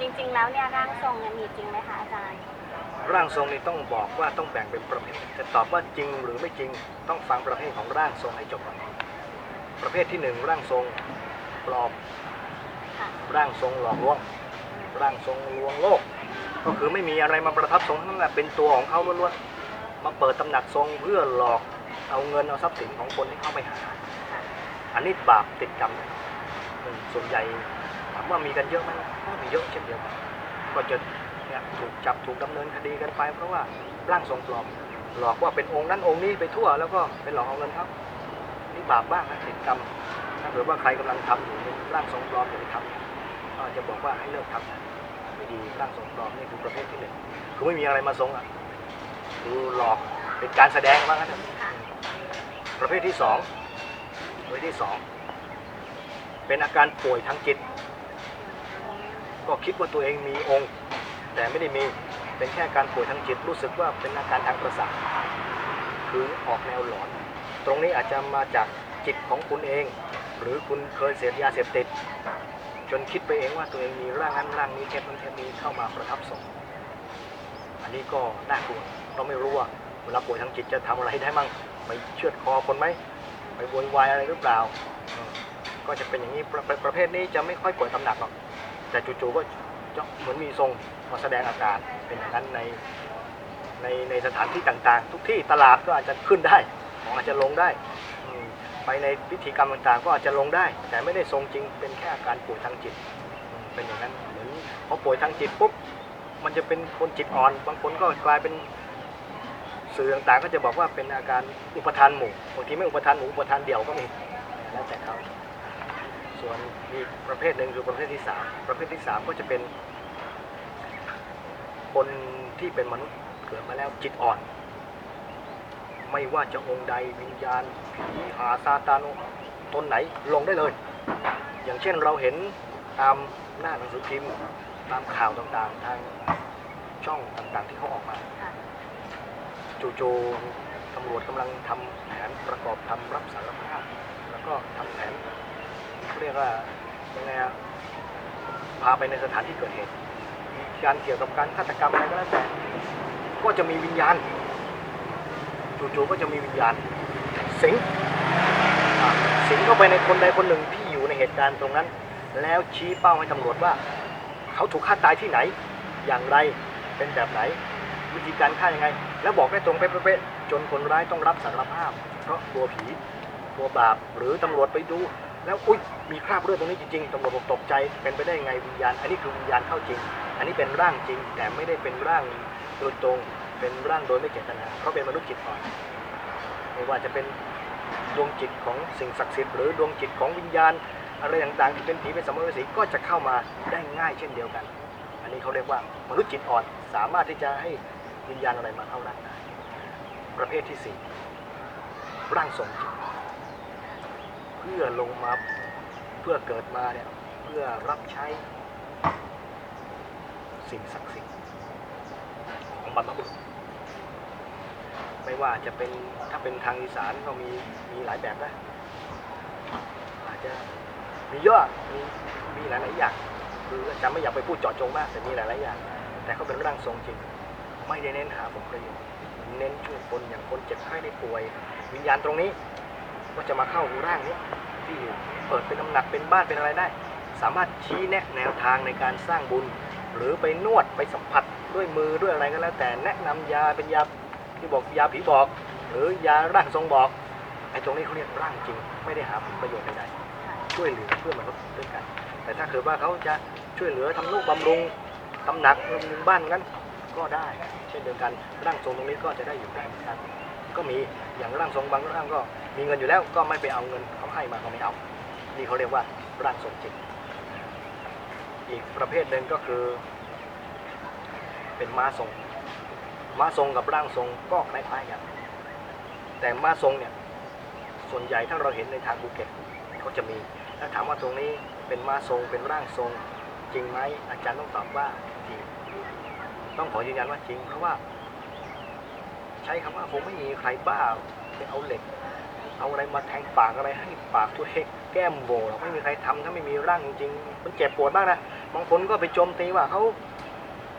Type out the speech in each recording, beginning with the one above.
จริง ๆ แล้วเนี่ยร่างทรงเนี่ยมีจริงไหมคะอาจารย์ ร่างทรงนี่ต้องบอกว่าต้องแบ่งเป็นประเภท จะตอบว่าจริงหรือไม่จริงต้องฟังประเภทของร่างทรงให้จบก่อนประเภทที่หนึ่งร่างทรงปลอมค่ะ ร่างทรงหลอกลวง ร่างทรงลวงโลก ก็คือไม่มีอะไรมาประทับทรงทั้งนั้นแหละเป็นตัวของเขาล้วนๆมาเปิดตำหนักทรงเพื่อหลอกเอาเงินเอาทรัพย์สินของคนที่เข้าไปหาค่ะอันนี้บาปติดกรรมนะอืมส่วนใหญ่ถามว่ามีกันเยอะไหมก็มีเยอะเช่นเดียวกันก็จะเนี่ยถูกจับถูกดำเนินคดีกันไป เพราะว่าร่างทรงปลอมหลอกว่าเป็นองค์นั้นองค์นี้ไปทั่ว แล้วก็ไปหลอกเอาเงินเขานี่บาปบ้างนะติดกรรมถ้าเกิดว่าใครกำลังทำอยู่เป็นร่างทรงปลอมอย่าไปทำก็จะบอกว่าให้เลิกทำนะไม่ดีร่างทรงปลอมนี่คือประเภทที่หนึ่งคือไม่มีอะไรมาทรงอะคือหลอกเป็นการแสดงว่างั้นเถอะค่ะประเภทที่สองประเภทที่สองเป็นอาการป่วยทางจิต ก็คิดว่าตัวเองมีองค์ แต่ไม่ได้มีเป็นแค่การป่วยทางจิตรู้สึกว่าเป็นอาการทางประสาทคือออกแนวหลอน ตรงนี้อาจจะมาจากจิตของคุณเอง หรือคุณเคยเสพยาเสพติด จนคิดไปเองว่าตัวเองมีร่างนั้นร่างนี้เทปนั้นเทปนี้เข้ามาประทับทรงอันนี้ก็น่ากลัวเราไม่รู้ว่าเวลาป่วยทางจิตจะทำอะไรได้มั่งไปเชือดคอคนไหมไปโวยวายอะไรหรือเปล่า ก็จะเป็นอย่างนี้ประประประเภทนี้จะไม่ค่อยป่วยตำหนักหรอก แต่จู่ๆก็เหมือนมีทรงมาแสดงอาการเป็นอย่างนั้นในในในสถานที่ต่างๆ ทุกที่ตลาดก็อาจจะขึ้นได้ของอาจจะลงได้ไปในพิธีกรรมต่างๆ ก็อาจจะลงได้ แต่ไม่ได้ทรงจริงเป็นแค่อาการป่วยทางจิตเป็นอย่างนั้นเหมือนพอป่วยทางจิตปุ๊บมันจะเป็นคนจิตอ่อน บางคนก็กลายเป็นสื่อต่างๆ ก็จะบอกว่าเป็นอาการอุปทานหมู่บางทีไม่อุปทานหมู่อุปทานเดี่ยวก็มีแล้วแต่เขา ส่วนอีประเภทหนึ่งคือประเภทที่สามประเภทที่สามก็จะเป็นคนที่เป็นมนุษย์เกิดมาแล้วจิตอ่อน ไม่ว่าจะองค์ใดวิญญาณผีหาซาตานตนไหนลงได้เลย อย่างเช่นเราเห็นตามหน้าหนังสือพิมพ์ตามข่าวต่างๆ ทางช่องต่างๆที่เขาออกมาค่ะจู่ๆตำรวจกำลังทำแผนประกอบคำรับสารภาพ แล้วก็ทำแผน เรียกว่ายังไงอะพาไปในสถานที่เกิดเหตุมีการเกี่ยวกับการฆาตกรรมอะไรก็แล้วแต่ ก็จะมีวิญญาณจู่ๆก็จะมีวิญญาณ สิงอะสิงเข้าไปในคนใดคนหนึ่งที่อยู่ในเหตุการณ์ตรงนั้น แล้วชี้เป้าให้ตำรวจว่า เขาถูกฆ่าตายที่ไหน อย่างไรเป็นแบบไหน วิธีการฆ่ายังไง แล้วบอกได้ตรงเป๊ะๆจนคนร้ายต้องรับสารภาพ เพราะกลัวผีกลัวบาปหรือตำรวจไปดู แล้วอุ้ยมีคราบเลือดตรงนี้จริงๆตำรวจบอกตกใจเป็นไปได้ยังไงวิญญาณ อันนี้คือวิญญาณเข้าจริง อันนี้เป็นร่างจริง แต่ไม่ได้เป็นร่างโดยตรงเป็นร่างโดยไม่เจตนาเพราเป็นมนุษย์จิตอ่อนไม่ว่าจะเป็นดวงจิตของสิ่งศักดิ์สิทธิ์หรือดวงจิตของวิญญาณ อะไรต่างๆที่เป็นผีเป็นสัมภเวสีก็จะเข้ามาได้ง่ายเช่นเดียวกัน อันนี้เขาเรียกว่ามนุษย์จิตอ่อนสามารถที่จะให้วิญญาณอะไรมาเข้าร่างได้ประเภทที่สี่ร่างทรงจิต เพื่อลงมาเพื่อเกิดมาเนี่ยเพื่อรับใช้สิ่งศักดิ์สิทธิ์ของบรรพบุรุษไม่ว่าจะเป็นถ้าเป็นทางอีสานก็มีมีหลายแบบนะอาจจะมีเยอะมีมีหลายๆอย่างคืออาจารย์ไม่อยากไปพูดเจาะจงมากแต่มีหลายๆอย่าง แต่เขาเป็นร่างทรงจริง ไม่ได้เน้นหาผลประโยชน์เน้นช่วยคนอย่างคนเจ็บไข้ได้ป่วย วิญญาณตรงนี้ ก็จะมาเข้าร่างนี้ที่เปิดเป็นน้ำหนักเป็นบ้านเป็นอะไรได้ สามารถชี้แนะแนวทางในการสร้างบุญ หรือไปนวดไปสัมผัสด้วยมือด้วยอะไรก็แล้ว แต่แนะนำยาเป็นยาที่บอกยาผีบอก หรือยาร่างทรงบอกไอ้ตรงนี้เขาเรียกร่างจริง ไม่ได้หาผลประโยชน์ใดๆช่วยเหลือเพื่อมนุษย์ด้วยกัน แต่ถ้าเกิดว่าเขาจะช่วยเหลือทำนุบำรุงตำหนักบำรุงบ้านงั้นก็ได้เช่นเดียวกันร่างทรงตรงนี้ก็จะได้อยู่ได้เหมือนกันก็มีอย่างร่างทรงบางร่างก็ มีเงินอยู่แล้วก็ไม่ไปเอาเงินเขาให้มาก็ไม่เอานี่เขาเรียกว่าร่างทรงจริงอีกประเภทหนึ่งก็คือ เป็นม้าทรง ม้าทรงกับร่างทรงก็คล้ายๆกันแต่ม้าทรงเนี่ยส่วนใหญ่ถ้าเราเห็นในทางภูเก็ตเขาจะมีถ้าถามว่าตรงนี้เป็นม้าทรงเป็นร่างทรง จริงไหมอาจารย์ต้องตอบว่าจริงต้องขอยืนยันว่าจริง เพราะว่า ใช้คำว่าคงไม่มีใครบ้าไปเอาเหล็ก เอาอะไรมาแทงปากอะไรให้ปากตัวเองแก้มโหวหรอกไม่มีใครทำถ้าไม่มีร่างจริงๆมันเจ็บปวดมากนะบางคนก็ไปโจมตีว่าเขา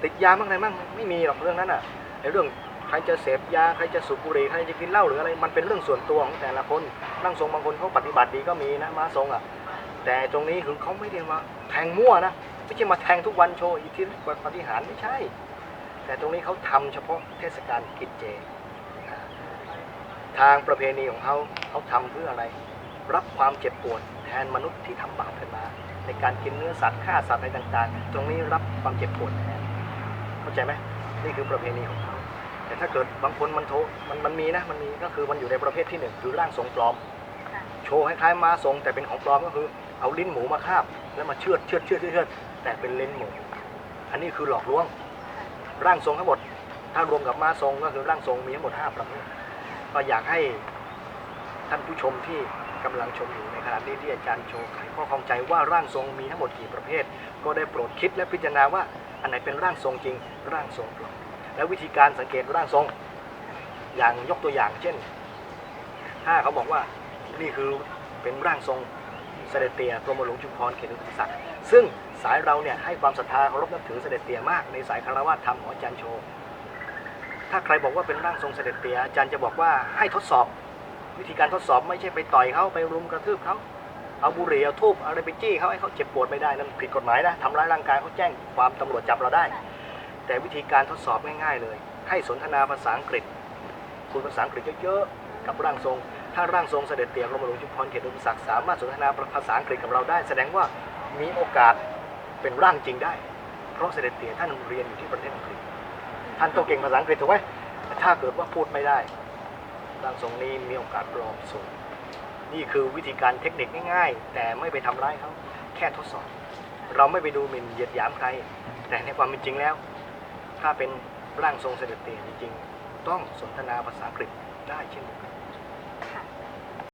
ติดยาบ้างอะไรบ้างไม่มีหรอกเรื่องนั้นอะในเรื่องใครจะเสพยาใครจะสูบบุหรี่ใครจะกินเหล้าหรืออะไรมันเป็นเรื่องส่วนตัวของแต่ละคนร่างทรงบางคนเขาปฏิบัติดีก็มีนะมาทรงอะแต่ตรงนี้คือเขาไม่ได้มาแทงมั่วนะไม่ใช่มาแทงทุกวันโชว์อิทธิฤทธิ์ปฏิหารไม่ใช่ แต่ตรงนี้เขาทำเฉพาะเทศกาลกินเจ ทางประเพณีของเขาเขาทำเพื่ออะไร รับความเจ็บปวดแทนมนุษย์ที่ทำบาปกันมา ในการกินเนื้อสัตว์ฆ่าสัตว์อะไรต่างๆ ตรงนี้รับความเจ็บปวดแทนเข้าใจไหมนี่คือประเพณีของเขาแต่ถ้าเกิดบางคนมันโทมันมันมีนะมันมีก็คือมันอยู่ในประเภทที่หนึ่งคือร่างทรงปลอมค่ะโชว์คล้ายๆม้าทรงแต่เป็นของปลอมก็คือ เอาลิ้นหมูมาคาบ แล้วมาเชือดเชือดเชือดเชือดเชือดแต่เป็นลิ้นหมู อันนี้คือหลอกลวง ร่างทรงทั้งหมดถ้ารวมกับม้าทรงก็คือร่างทรงมีทั้งหมด5ประเภท ก็อยากให้ท่านผู้ชมที่กำลังชมอยู่ในขณะนี้ที่อาจารย์โชว์ไขข้อข้องใจว่าร่างทรงมีทั้งหมดกี่ประเภท ก็ได้โปรดคิดและพิจารณาว่าอันไหนเป็นร่างทรงจริง ร่างทรงปลอมและวิธีการสังเกตร่างทรง อย่างยกตัวอย่าง เช่น ถ้าเขาบอกว่านี่คือเป็นร่างทรงเสด็จเตียกรมหลวงชุมพรเขตอุตศักดิ์ซึ่งสายเราเนี่ยให้ความศรัทธาเคารพนับถือเสด็จเตียมากในสายคารวะธรรมของอาจารย์โช ถ้าใครบอกว่าเป็นร่างทรงเสด็จเตียอาจารย์จะบอกว่าให้ทดสอบ วิธีการทดสอบไม่ใช่ไปต่อยเขาไปรุมกระทืบเขาเอาบุหรี่เอาทูบอะไรไปจี้เขาให้เขาเจ็บปวดไม่ได้นั่นผิดกฎหมายนะทำร้ายร่างกายเขาแจ้งความตำรวจจับเราได้ แต่วิธีการทดสอบง่ายๆเลย ให้สนทนาภาษาอังกฤษ คุยภาษาอังกฤษเยอะๆกับร่างทรง ถ้าร่างทรงเสด็จเตียกรมหลวงชุมพรเขตอุปศักดิ์สามารถสนทนาภาษาอังกฤษกับเราได้ แสดงว่ามีโอกาสเป็นร่างจริงได้ เพราะเสด็จเตียท่านเรียนอยู่ที่ประเทศอังกฤษ ท่านต้องเก่งภาษาอังกฤษถูกไหมแต่ถ้าเกิดว่าพูดไม่ได้ร่างทรงนี้มีโอกาสปลอมสูง นี่คือวิธีการเทคนิคง่าย ๆ แต่ไม่ไปทำร้ายเขาแค่ทดสอบ เราไม่ไปดูหมิ่นเหยียดหยามใคร แต่ในความเป็นจริงแล้ว ถ้าเป็นร่างทรงเสด็จเตียจริงๆ ต้องสนทนาภาษาอังกฤษได้เช่นเดียวกัน